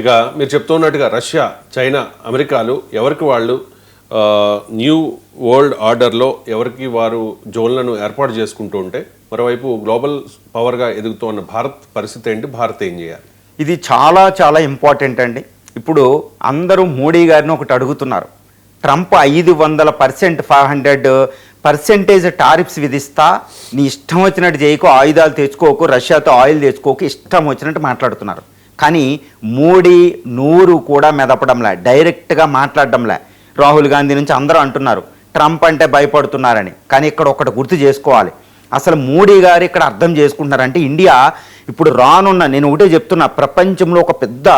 ఇక మీరు చెప్తున్నట్టుగా రష్యా చైనా అమెరికాలు ఎవరికి వాళ్ళు న్యూ వరల్డ్ ఆర్డర్లో ఎవరికి వారు జోన్లను ఏర్పాటు చేసుకుంటూ ఉంటే మరోవైపు గ్లోబల్ పవర్గా ఎదుగుతున్న భారత్ పరిస్థితి ఏంటి? భారత్ ఏం చేయాలి? ఇది చాలా చాలా ఇంపార్టెంట్ అండి. ఇప్పుడు అందరూ మోడీ గారిని ఒకటి అడుగుతున్నారు. ట్రంప్ ఐదు వందల percent five hundred percentage tariffs విధిస్తా నీ ఇష్టం వచ్చినట్టు చేయకు ఆయుధాలు తెచ్చుకోకు రష్యాతో ఆయిల్ తెచ్చుకోకు ఇష్టం వచ్చినట్టు మాట్లాడుతున్నారు. కానీ మోడీ నూరు కూడా మెదపడంలే. డైరెక్ట్గా మాట్లాడడంలే. రాహుల్ గాంధీ నుంచి అందరూ అంటున్నారు ట్రంప్ అంటే భయపడుతున్నారని. కానీ ఇక్కడ ఒకటి గుర్తు చేసుకోవాలి. అసలు మోడీ గారు ఇక్కడ అర్థం చేసుకుంటున్నారంటే ఇండియా ఇప్పుడు రానున్న నేను ఒకటే చెప్తున్నా ప్రపంచంలో ఒక పెద్ద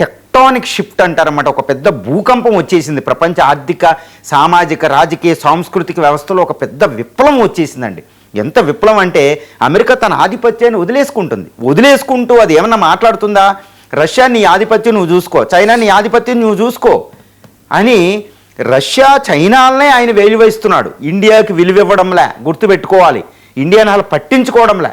టెక్టానిక్ షిఫ్ట్ అంటారన్నమాట. ఒక పెద్ద భూకంపం వచ్చేసింది. ప్రపంచ ఆర్థిక సామాజిక రాజకీయ సాంస్కృతిక వ్యవస్థలో ఒక పెద్ద విప్లవం వచ్చేసిందండి. ఎంత విప్లవం అంటే అమెరికా తన ఆధిపత్యాన్ని వదిలేసుకుంటుంది. వదిలేసుకుంటూ అది ఏమన్నా మాట్లాడుతుందా? రష్యా నీ ఆధిపత్యం నువ్వు చూసుకో. చైనా నీ ఆధిపత్యం నువ్వు చూసుకో. అని రష్యా చైనాలనే ఆయన వేలువేస్తున్నాడు ఇండియాకి విలువివ్వడంలే గుర్తుపెట్టుకోవాలి. ఇండియాని అలా పట్టించుకోవడంలే.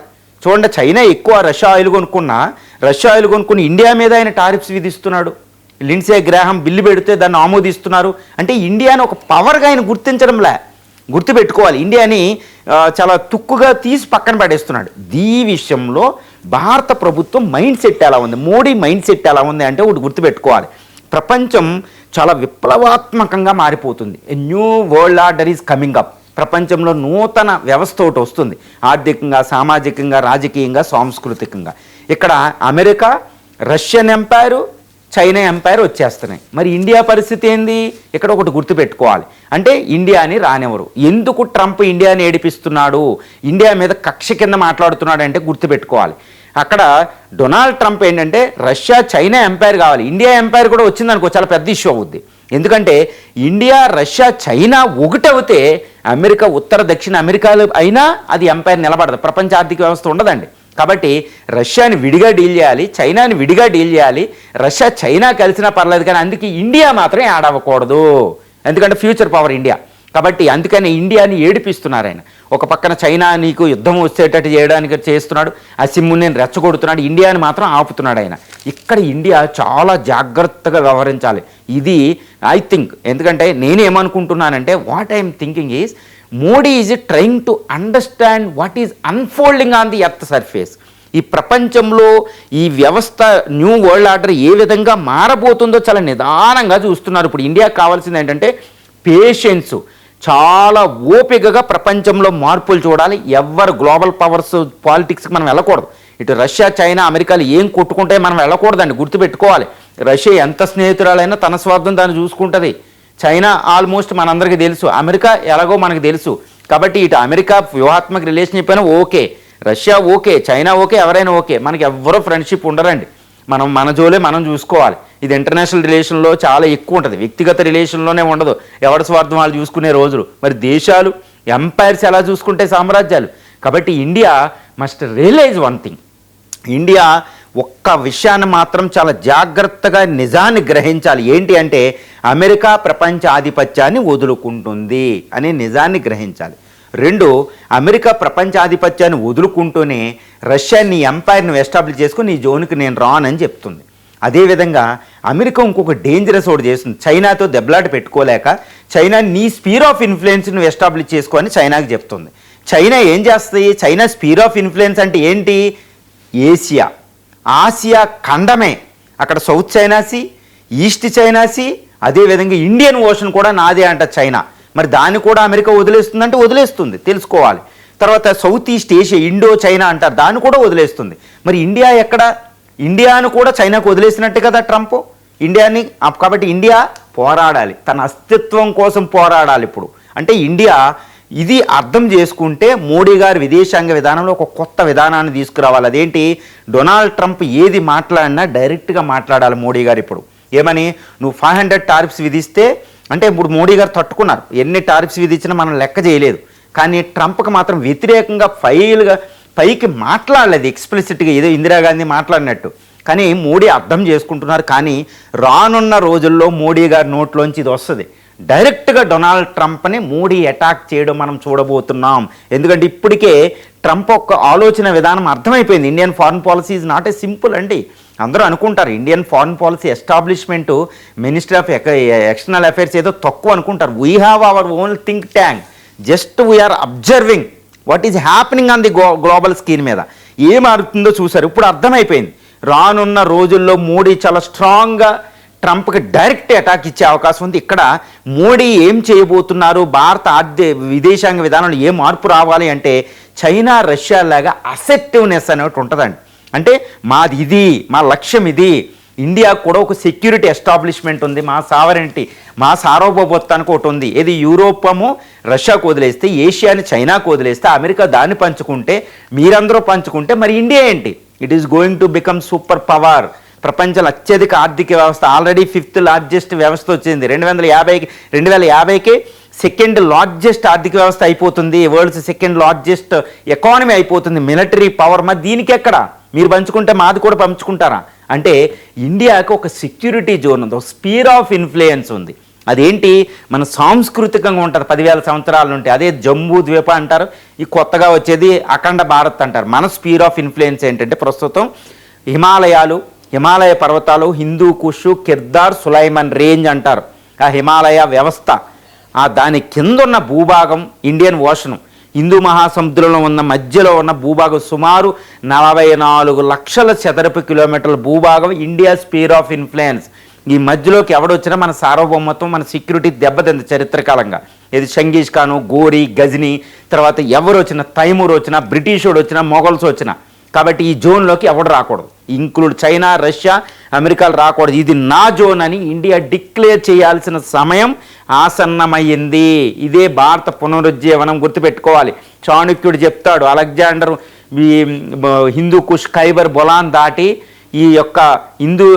చూడండి చైనా ఎక్కువ రష్యా ఆయిల్ కొనుక్కున్నా రష్యా ఆయిల్ కొనుక్కుని ఇండియా మీద ఆయన టారిఫ్స్ విధిస్తున్నాడు. లిన్సే గ్రాహం బిల్లు పెడితే దాన్ని ఆమోదిస్తున్నారు. అంటే ఇండియాని ఒక పవర్గా ఆయన గుర్తించడంలే. గుర్తుపెట్టుకోవాలి. ఇండియాని చాలా తుక్కుగా తీసి పక్కన పడేస్తున్నాడు. దీ విషయంలో భారత ప్రభుత్వం మైండ్ సెట్ ఎలా ఉంది? మోడీ మైండ్ సెట్ ఎలా ఉంది అంటే ఒకటి గుర్తుపెట్టుకోవాలి. ప్రపంచం చాలా విప్లవాత్మకంగా మారిపోతుంది. New world order is coming up ప్రపంచంలో నూతన వ్యవస్థ ఒకటి వస్తుంది. ఆర్థికంగా సామాజికంగా రాజకీయంగా సాంస్కృతికంగా. ఇక్కడ America Russian empire China empire వచ్చేస్తున్నాయి. మరి ఇండియా పరిస్థితి ఏంది? ఇక్కడ ఒకటి గుర్తుపెట్టుకోవాలి. అంటే ఇండియాని రానివ్వరు. ఎందుకు ట్రంప్ ఇండియాని ఏడిపిస్తున్నాడు? ఇండియా మీద కక్ష కింద మాట్లాడుతున్నాడు అంటే గుర్తుపెట్టుకోవాలి. అక్కడ డొనాల్డ్ ట్రంప్ ఏంటంటే రష్యా చైనా ఎంపైర్ కావాలి. ఇండియా ఎంపైర్ కూడా వచ్చిందనుకో చాలా పెద్ద ఇష్యూ అవుద్ది. ఎందుకంటే ఇండియా రష్యా చైనా ఒకటవుతే అమెరికా ఉత్తర దక్షిణ అమెరికాలు అయినా అది ఎంపైర్ నిలబడదు. ప్రపంచ ఆర్థిక వ్యవస్థ ఉండదండి. కాబట్టి రష్యాని విడిగా డీల్ చేయాలి చైనాని విడిగా డీల్ చేయాలి. రష్యా చైనా కలిసినా పర్లేదు కానీ అందుకే ఇండియా మాత్రం యాడ్ అవ్వకూడదు. ఎందుకంటే ఫ్యూచర్ పవర్ ఇండియా. కాబట్టి అందుకని ఇండియాని ఏడిపిస్తున్నారు ఆయన. ఒక పక్కన చైనా నీకు యుద్ధం వచ్చేటట్టు చేయడానికి చేస్తున్నాడు ఆ సిమ్ముని రెచ్చగొడుతున్నాడు ఇండియాని మాత్రం ఆపుతున్నాడు ఆయన. ఇక్కడ ఇండియా చాలా జాగ్రత్తగా వ్యవహరించాలి. ఇది ఐ థింక్ ఎందుకంటే నేను ఏమనుకుంటున్నానంటే what I'm thinking is Modi is trying to understand what is unfolding on the earth surface ఈ ప్రపంచంలో ఈ వ్యవస్థ న్యూ వరల్డ్ ఆర్డర్ ఏ విధంగా మారబోతుందో చాలా నిదానంగా చూస్తున్నారు. ఇప్పుడు ఇండియాకి కావాల్సింది ఏంటంటే పేషెన్స్ చాలా ఓపికగా ప్రపంచంలో మార్పులు చూడాలి. ఎవరు గ్లోబల్ పవర్స్ పాలిటిక్స్కి మనం వెళ్ళకూడదు. ఇటు రష్యా చైనా అమెరికాలు ఏం కొట్టుకుంటే మనం వెళ్ళకూడదండి. గుర్తుపెట్టుకోవాలి. రష్యా ఎంత స్నేహితురాలైనా తన స్వార్థం దాన్ని చూసుకుంటుంది. చైనా ఆల్మోస్ట్ మనందరికీ తెలుసు. అమెరికా ఎలాగో మనకు తెలుసు. కాబట్టి ఇటు అమెరికా వ్యూహాత్మక రిలేషన్షిప్ అయినా okay. Russia okay. China okay. ఎవరైనా ఓకే. మనకి ఎవ్వరూ ఫ్రెండ్షిప్ ఉండరండి. మనం మన జోలే మనం చూసుకోవాలి. ఇది ఇంటర్నేషనల్ రిలేషన్లో చాలా ఎక్కువ ఉంటుంది. వ్యక్తిగత రిలేషన్లోనే ఉండదు. ఎవరి స్వార్థం వాళ్ళు చూసుకునే రోజులు. మరి దేశాలు ఎంపైర్స్ ఎలా చూసుకుంటే సామ్రాజ్యాలు? కాబట్టి India must realise one thing. India ఒక్క విషయాన్ని మాత్రం చాలా జాగ్రత్తగా నిజాన్ని గ్రహించాలి. ఏంటి అంటే అమెరికా ప్రపంచ ఆధిపత్యాన్ని వదులుకుంటుంది అనే నిజాన్ని గ్రహించాలి. రెండు అమెరికా ప్రపంచ ఆధిపత్యాన్ని వదులుకుంటూనే రష్యా నీ ఎంపైర్ని ఎస్టాబ్లిష్ చేసుకుని నీ జోన్కి నేను రానని చెప్తుంది. అదేవిధంగా అమెరికా ఇంకొక డేంజరస్ ఒకటి చేస్తుంది. చైనాతో దెబ్బలాట పెట్టుకోలేక చైనా నీ స్పీర్ ఆఫ్ ఇన్ఫ్లుయెన్స్ను ఎస్టాబ్లిష్ చేసుకోని చైనాకి చెప్తుంది. చైనా ఏం చేస్తుంది? చైనా స్పీర్ ఆఫ్ ఇన్ఫ్లుయెన్స్ అంటే ఏంటి? ఏసియా ఆసియా ఖండమే. అక్కడ south China sea east China sea అదేవిధంగా ఇండియన్ ఓషన్ కూడా నాదే అంట చైనా. మరి దాన్ని కూడా అమెరికా వదిలేస్తుందంటే వదిలేస్తుంది తెలుసుకోవాలి. తర్వాత south east Asia Indo China అంటారు దాన్ని కూడా వదిలేస్తుంది. మరి ఇండియా ఎక్కడ? ఇండియాను కూడా చైనాకు వదిలేసినట్టు కదా ట్రంప్? ఇండియాని కాబట్టి ఇండియా పోరాడాలి తన అస్తిత్వం కోసం పోరాడాలి ఇప్పుడు. అంటే ఇండియా ఇది అర్థం చేసుకుంటే మోడీ గారు విదేశాంగ విధానంలో ఒక కొత్త విధానాన్ని తీసుకురావాలి. అదేంటి? డొనాల్డ్ ట్రంప్ ఏది మాట్లాడినా డైరెక్ట్గా మాట్లాడాలి మోడీ గారు ఇప్పుడు. ఏమని? నువ్వు ఫైవ్ హండ్రెడ్ టారిఫ్స్ విధిస్తే అంటే ఇప్పుడు మోడీ గారు తట్టుకున్నారు. ఎన్ని టారిఫ్స్ విధించినా మనం లెక్క చేయలేదు. కానీ ట్రంప్కి మాత్రం వ్యతిరేకంగా ఫైల్గా పైకి మాట్లాడలేదు ఎక్స్ప్లిసిట్గా ఏదో ఇందిరాగాంధీ మాట్లాడినట్టు. కానీ మోడీ అర్థం చేసుకుంటున్నారు. కానీ రానున్న రోజుల్లో మోడీ గారి నోట్లోంచి ఇది వస్తుంది. డైరెక్ట్గా డొనాల్డ్ ట్రంప్ని మోడీ అటాక్ చేయడం మనం చూడబోతున్నాం. ఎందుకంటే ఇప్పటికే ట్రంప్ యొక్క ఆలోచన విధానం అర్థమైపోయింది. Indian foreign policy is not a simple అండి. అందరూ అనుకుంటారు Indian foreign policy establishment ministry of external affairs ఏదో తక్కువ అనుకుంటారు. We have our own think tank just we are observing what is happening on the global screen మీద. ఏం మారుతుందో చూశారు. ఇప్పుడు అర్థమైపోయింది. రానున్న రోజుల్లో మోడీ చాలా స్ట్రాంగ్గా ట్రంప్కి డైరెక్ట్ అటాక్ ఇచ్చే అవకాశం ఉంది. ఇక్కడ మోడీ ఏం చేయబోతున్నారు? భారత ఆర్థిక విదేశాంగ విధానంలో ఏ మార్పు రావాలి అంటే చైనా రష్యా లాగా అసెప్టివ్నెస్ అనేటి ఉంటుందండి. అంటే మాది ఇది మా లక్ష్యం ఇది. ఇండియా కూడా ఒక సెక్యూరిటీ ఎస్టాబ్లిష్మెంట్ ఉంది. మా సావరెంటీ మా సార్వభౌమత్వానికి ఒకటి ఉంది. ఇది యూరోపము రష్యాకు వదిలేస్తే ఏషియాని చైనాకు వదిలేస్తే అమెరికా దాన్ని పంచుకుంటే మీరందరూ పంచుకుంటే మరి ఇండియా ఏంటి? It is going to become super power ప్రపంచంలో అత్యధిక ఆర్థిక వ్యవస్థ ఆల్రెడీ ఫిఫ్త్ లార్జెస్ట్ వ్యవస్థ వచ్చింది. రెండు వందల యాభైకి రెండు వేల యాభైకి సెకండ్ లార్జెస్ట్ ఆర్థిక వ్యవస్థ అయిపోతుంది. వరల్డ్స్ సెకండ్ లార్జెస్ట్ ఎకానమీ అయిపోతుంది. మిలిటరీ పవర్ మరి దీనికి ఎక్కడ? మీరు పంచుకుంటే మాది కూడా పంచుకుంటారా? అంటే ఇండియాకి ఒక సెక్యూరిటీ జోన్ ఉంది ఒక స్పీర్ ఆఫ్ ఇన్ఫ్లుయెన్స్ ఉంది. అదేంటి? మన సాంస్కృతికంగా ఉంటుంది పదివేల సంవత్సరాల నుండి. అదే జమ్మూ ద్వీప అంటారు ఈ కొత్తగా వచ్చేది అఖండ భారత్ అంటారు. మన స్పీర్ ఆఫ్ ఇన్ఫ్లుయెన్స్ ఏంటంటే ప్రస్తుతం హిమాలయాలు హిమాలయ పర్వతాలు హిందూ కుషు కిర్దార్ సులైమన్ రేంజ్ అంటారు. ఆ హిమాలయ వ్యవస్థ ఆ దాని కింద ఉన్న భూభాగం ఇండియన్ ఓషను. హిందూ మహాసముద్రంలో ఉన్న మధ్యలో ఉన్న భూభాగం సుమారు నలభై నాలుగు లక్షల చదరపు కిలోమీటర్ల భూభాగం ఇండియా స్పీర్ ఆఫ్ ఇన్ఫ్లుయెన్స్. ఈ మధ్యలోకి ఎవడొచ్చినా మన సార్వభౌమత్వం మన సెక్యూరిటీ దెబ్బతింది చరిత్రకాలంగా. ఇది షంగీష్ ఖాను గోరి గజని తర్వాత ఎవరు వచ్చినా తైమూర్ వచ్చినా బ్రిటిషుడు వచ్చినా మొఘల్స్ వచ్చినా కాబట్టి ఈ జోన్లోకి ఎవడు రాకూడదు. ఇంక్లూడ్ చైనా రష్యా అమెరికాలు రాకూడదు. ఇది నా జోన్ అని ఇండియా డిక్లేర్ చేయాల్సిన సమయం ఆసన్నమయ్యింది ఇదే భారత పునరుజ్జీవనం గుర్తుపెట్టుకోవాలి. చాణుక్యుడు చెప్తాడు అలెగ్జాండర్ ఈ హిందూ కుష్ ఖైబర్ బొలాన్ దాటి ఈ యొక్క హిందూ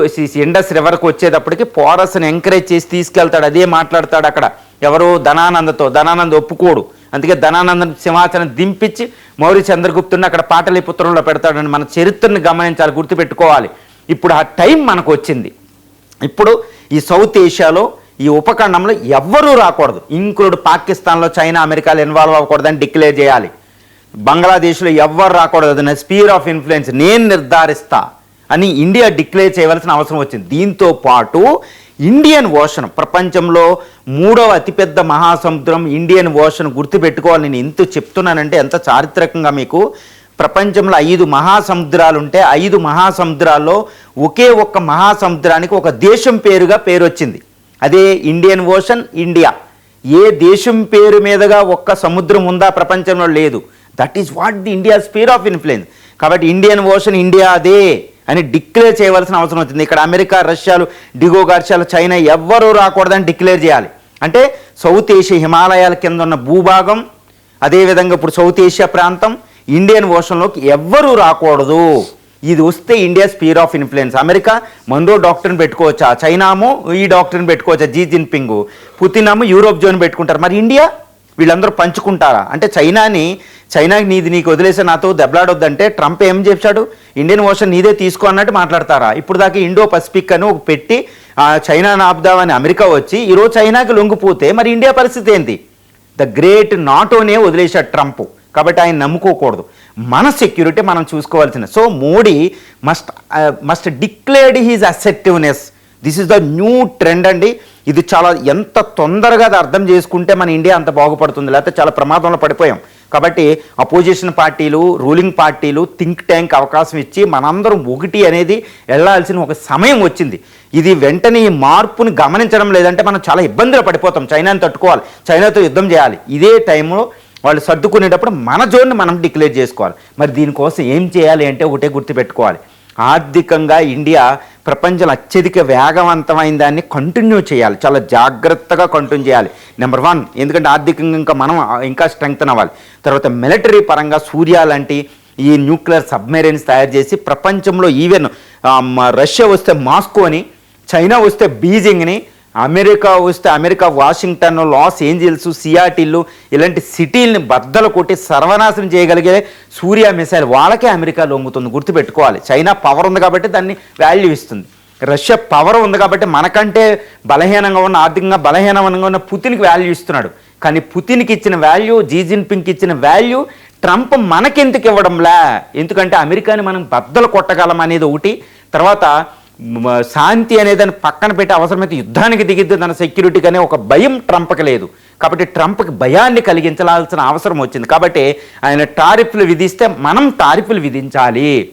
ఇండస్ రివర్కి వచ్చేటప్పటికి పోరస్ని ఎంకరేజ్ చేసి తీసుకెళ్తాడు. అదే మాట్లాడతాడు అక్కడ. ఎవరు ధనానందతో ధనానంద ఒప్పుకోడు. అందుకే ధనానందన్ సింహాసనం దింపించి మౌర్య చంద్రగుప్తుని అక్కడ పాటలీపుత్రంలో పెడతాడని మన చరిత్రను గమనించాలి గుర్తుపెట్టుకోవాలి. ఇప్పుడు ఆ టైం మనకు వచ్చింది. ఇప్పుడు ఈ సౌత్ ఏషియాలో ఈ ఉపఖండంలో ఎవ్వరూ రాకూడదు. ఇంక్లూడ్ పాకిస్తాన్లో చైనా అమెరికాలో ఇన్వాల్వ్ అవ్వకూడదని డిక్లేర్ చేయాలి. బంగ్లాదేశ్లో ఎవ్వరు రాకూడదు. అది నా స్పీర్ ఆఫ్ ఇన్ఫ్లుయెన్స్. నేను నిర్ధారిస్తా అని ఇండియా డిక్లేర్ చేయవలసిన అవసరం వచ్చింది. దీంతో పాటు ఇండియన్ ఓషన్ ప్రపంచంలో మూడవ అతిపెద్ద మహాసముద్రం ఇండియన్ ఓషన్ గుర్తుపెట్టుకోవాలి. నేను ఎంత చెప్తున్నానంటే ఎంత చారిత్రకంగా మీకు? ప్రపంచంలో ఐదు మహాసముద్రాలు ఉంటే ఐదు మహాసముద్రాల్లో ఒకే ఒక్క మహాసముద్రానికి ఒక దేశం పేరుగా పేరు వచ్చింది అదే ఇండియన్ ఓషన్ ఇండియా. ఏ దేశం పేరు మీదుగా ఒక్క సముద్రం ఉందా ప్రపంచంలో లేదు. That is what the India sphere of influence. కాబట్టి ఇండియన్ ఓషన్ ఇండియా అదే. అని డిక్లేర్ చేయవలసిన అవసరం వచ్చింది. ఇక్కడ అమెరికా రష్యాలు డిగో గర్షాలు చైనా ఎవ్వరూ రాకూడదని డిక్లేర్ చేయాలి. అంటే సౌత్ ఏషియా హిమాలయాల కింద ఉన్న భూభాగం అదేవిధంగా ఇప్పుడు సౌత్ ఏషియా ప్రాంతం ఇండియన్ ఓషన్లోకి ఎవ్వరూ రాకూడదు. ఇది వస్తే India sphere of influence. America Monroe డాక్టర్ని పెట్టుకోవచ్చా? చైనామో ఈ డాక్టర్ని పెట్టుకోవచ్చా? Xi Jinping. పుతినాము యూరోప్ జోన్ పెట్టుకుంటారు. మరి ఇండియా? వీళ్ళందరూ పంచుకుంటారా? అంటే చైనాని చైనాకి నీది నీకు వదిలేసే నాతో దెబ్బలాడొద్దంటే ట్రంప్ ఏం చెప్పాడు ఇండియన్ ఓషన్ నీదే తీసుకో అన్నట్టు మాట్లాడతారా? ఇప్పుడు దాకా ఇండో పసిఫిక్ అని ఒక పెట్టి చైనా చైనాని ఆపుదామని అమెరికా వచ్చి ఈరోజు చైనాకి లొంగిపోతే మరి ఇండియా పరిస్థితి ఏంటి ద గ్రేట్ నాటోనే వదిలేశాడు ట్రంప్. కాబట్టి ఆయన నమ్ముకోకూడదు. మన సెక్యూరిటీ మనం చూసుకోవాల్సిన so Modi must must declared his assertiveness. This is the new trend అండి. ఇది చాలా ఎంత తొందరగా అది అర్థం చేసుకుంటే మన ఇండియా అంత బాగుపడుతుంది. లేకపోతే చాలా ప్రమాదంలో పడిపోయాం. కాబట్టి అపోజిషన్ పార్టీలు రూలింగ్ పార్టీలు థింక్ ట్యాంక్ అవకాశం ఇచ్చి మనందరం ఒకటి అనేది వెళ్ళాల్సిన ఒక సమయం వచ్చింది. ఇది వెంటనే ఈ మార్పుని గమనించడం లేదంటే మనం చాలా ఇబ్బందులు పడిపోతాం. చైనాని తట్టుకోవాలి. చైనాతో యుద్ధం చేయాలి. ఇదే టైంలో వాళ్ళు సర్దుకునేటప్పుడు మన జోన్ని మనం డిక్లేర్ చేసుకోవాలి. మరి దీనికోసం ఏం చేయాలి అంటే ఒకటే గుర్తుపెట్టుకోవాలి. ఆర్థికంగా ఇండియా ప్రపంచంలో అత్యధిక వేగవంతమైన దాన్ని కంటిన్యూ చేయాలి. చాలా జాగ్రత్తగా కంటిన్యూ చేయాలి. నెంబర్ వన్ ఎందుకంటే ఆర్థికంగా ఇంకా మనం ఇంకా స్ట్రెంగ్త్ అవ్వాలి. తర్వాత మిలిటరీ పరంగా సూర్య లాంటి ఈ న్యూక్లియర్ సబ్మెరైన్స్ తయారు చేసి ప్రపంచంలో ఈవెన్ రష్యా వస్తే మాస్కోని చైనా వస్తే బీజింగ్ని అమెరికా వస్తే అమెరికా వాషింగ్టన్ లాస్ ఏంజిల్స్ సియాటిల్లు ఇలాంటి సిటీల్ని బద్దలు కొట్టి సర్వనాశనం చేయగలిగే సూర్య మిసైల్ వాళ్ళకే అమెరికా లొంగుతుంది. గుర్తుపెట్టుకోవాలి. చైనా పవర్ ఉంది కాబట్టి దాన్ని వాల్యూ ఇస్తుంది. రష్యా పవర్ ఉంది కాబట్టి మనకంటే బలహీనంగా ఉన్న ఆర్థికంగా బలహీనంగా ఉన్న పుతిన్కి వాల్యూ ఇస్తున్నాడు. కానీ పుతిన్కి ఇచ్చిన వాల్యూ జీ జిన్పింగ్కి ఇచ్చిన వాల్యూ ట్రంప్ మనకెందుకు ఇవ్వడంలా? ఎందుకంటే అమెరికాని మనం బద్దలు కొట్టగలం అనేది ఒకటి. తర్వాత శాంతి అనేదాన్ని పక్కన పెట్టి అవసరమైతే యుద్ధానికి దిగిద్దు తన సెక్యూరిటీ అనే ఒక భయం ట్రంప్కి లేదు. కాబట్టి ట్రంప్కి భయాన్ని కలిగించాల్సిన అవసరం వచ్చింది. కాబట్టి ఆయన టారిఫ్లు విధిస్తే మనం టారిఫ్లు విధించాలి.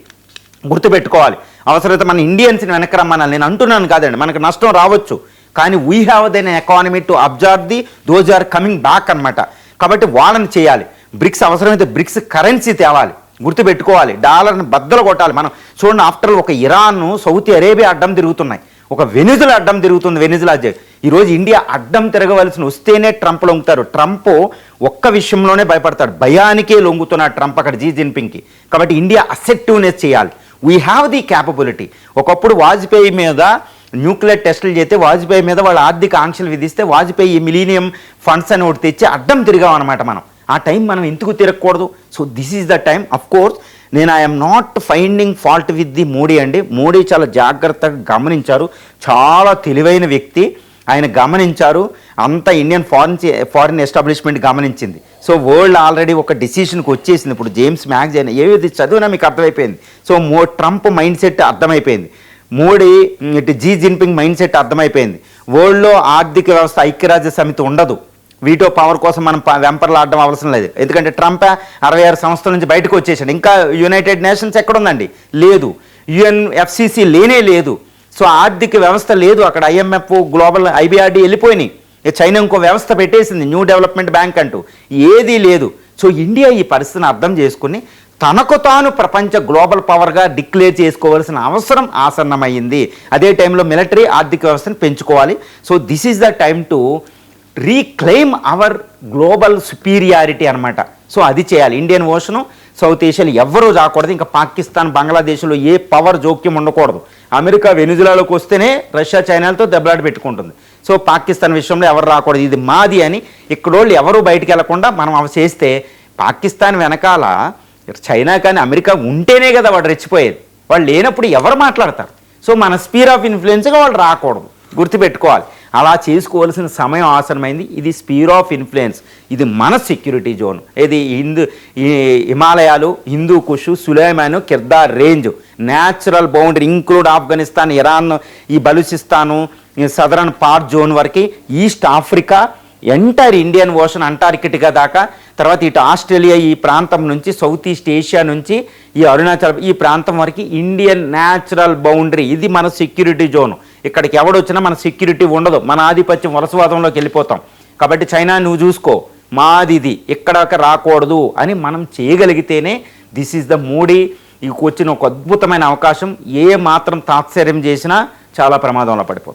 గుర్తుపెట్టుకోవాలి. అవసరమైతే మన ఇండియన్స్ని వెనక్కి రమ్మనాలి. నేను అంటున్నాను కాదండి. మనకు నష్టం రావచ్చు. కానీ we have then economy to observe the those are coming back అన్నమాట. కాబట్టి వాళ్ళని చేయాలి. బ్రిక్స్ అవసరమైతే బ్రిక్స్ కరెన్సీ తేవాలి. గుర్తుపెట్టుకోవాలి. డాలర్ని బద్దలు కొట్టాలి. మనం చూడండి ఆఫ్టర్ ఒక ఇరాన్ సౌదీ అరేబియా అడ్డం తిరుగుతున్నాయి. ఒక వెనుజుల అడ్డం తిరుగుతుంది వెనుజులా ఈరోజు ఇండియా అడ్డం తిరగవలసిన వస్తేనే ట్రంప్ లొంగుతారు. ట్రంప్ ఒక్క విషయంలోనే భయపడతాడు. భయానికే లొంగుతున్నాడు ట్రంప్ అక్కడ జీ జిన్పింగ్కి. కాబట్టి ఇండియా అసెప్టివ్నెస్ చేయాలి. వీ హ్యావ్ ది క్యాపబిలిటీ ఒకప్పుడు వాజ్పేయి మీద న్యూక్లియర్ టెస్టులు చేస్తే వాజ్పేయి మీద వాళ్ళ ఆర్థిక ఆంక్షలు విధిస్తే వాజ్పేయి మిలీనియం ఫండ్స్ అని ఒకటి తెచ్చి అడ్డం తిరిగాం అనమాట మనం. ఆ టైం మనం ఎందుకు తిరగకూడదు? So this is the time of course నేను I'm not finding fault with the Modi అండి. మోడీ చాలా జాగ్రత్తగా గమనించారు. చాలా తెలివైన వ్యక్తి. ఆయన గమనించారు. అంత ఇండియన్ ఫారిన్ ఫారిన్ ఎస్టాబ్లిష్మెంట్ గమనించింది. సో వరల్డ్ ఆల్రెడీ ఒక డిసిషన్కి వచ్చేసింది. ఇప్పుడు జేమ్స్ మ్యాగ్జైన్ ఏది చదివినా మీకు అర్థమైపోయింది. సో మో ట్రంప్ మైండ్ సెట్ అర్థమైపోయింది. మోడీ ఇటు జీ జిన్పింగ్ మైండ్ సెట్ అర్థమైపోయింది వరల్డ్లో ఆర్థిక వ్యవస్థ ఐక్యరాజ్య సమితి ఉండదు. వీటో పవర్ కోసం మనం వెంపర్లాడడం అవసరం లేదు. ఎందుకంటే ట్రంప్ అరవై ఆరు సంస్థల నుంచి బయటకు వచ్చేసాడు. ఇంకా యునైటెడ్ నేషన్స్ ఎక్కడుందండి? లేదు. యుఎన్ ఎఫ్సిసి లేనే లేదు. సో ఆర్థిక వ్యవస్థ లేదు అక్కడ. ఐఎంఎఫ్ గ్లోబల్ ఐబిఆర్డి వెళ్ళిపోయినాయి. ఇక చైనా ఇంకో వ్యవస్థ పెట్టేసింది. న్యూ డెవలప్మెంట్ బ్యాంక్ అంటూ. ఏదీ లేదు. సో ఇండియా ఈ పరిస్థితిని అర్థం చేసుకుని తనకు తాను ప్రపంచ గ్లోబల్ పవర్గా డిక్లేర్ చేసుకోవాల్సిన అవసరం ఆసన్నమైంది. అదే టైంలో మిలిటరీ ఆర్థిక వ్యవస్థను పెంచుకోవాలి. So this is the time to reclaim our global superiority అనమాట సో అది చేయాలి. ఇండియన్ ఓషను సౌత్ ఏషియాలో ఎవ్వరూ రాకూడదు. ఇంకా పాకిస్తాన్ బంగ్లాదేశ్లో ఏ పవర్ జోక్యం ఉండకూడదు. అమెరికా వెనుజులాలోకి వస్తేనే రష్యా చైనాలతో దెబ్బలాట పెట్టుకుంటుంది. సో పాకిస్తాన్ విషయంలో ఎవరు రాకూడదు. ఇది మాది అని ఇక్కడోళ్ళు ఎవరు బయటికి వెళ్ళకుండా మనం అవి చేస్తే పాకిస్తాన్ వెనకాల చైనా కానీ అమెరికా ఉంటేనే కదా వాడు రెచ్చిపోయేది. వాళ్ళు లేనప్పుడు ఎవరు మాట్లాడతారు? సో మన స్పీర్ ఆఫ్ ఇన్ఫ్లుయెన్స్గా వాళ్ళు రాకూడదు. గుర్తుపెట్టుకోవాలి. అలా చేసుకోవాల్సిన సమయం ఆసనమైంది. ఇది స్పీర్ ఆఫ్ ఇన్ఫ్లుయెన్స్. ఇది మన సెక్యూరిటీ జోన్. ఇది హిందూ ఈ హిమాలయాలు Hindu Kush Sulaiman Kirthar range. Natural boundary include Afghanistan Iran ఈ బలూచిస్తాను ఈ సదరన్ పార్ట్ జోన్ వరకు east Africa entire Indian Ocean Antarctica దాకా తర్వాత ఇటు ఆస్ట్రేలియా ఈ ప్రాంతం నుంచి సౌత్ ఈస్ట్ ఏషియా నుంచి ఈ అరుణాచల్ ఈ ప్రాంతం వరకు ఇండియన్ న్యాచురల్ బౌండరీ. ఇది మన సెక్యూరిటీ జోన్. ఇక్కడికి ఎవడొచ్చినా మన సెక్యూరిటీ ఉండదు. మన ఆధిపత్యం వలసవాదంలోకి వెళ్ళిపోతాం. కాబట్టి చైనా నువ్వు చూసుకో మాది ఇది ఇక్కడక రాకూడదు అని మనం చేయగలిగితేనే దిస్ ఈజ్ ద మోడీ ఈ వచ్చిన ఒక అద్భుతమైన అవకాశం. ఏ మాత్రం తాత్సర్యం చేసినా చాలా ప్రమాదంలో పడిపోతుంది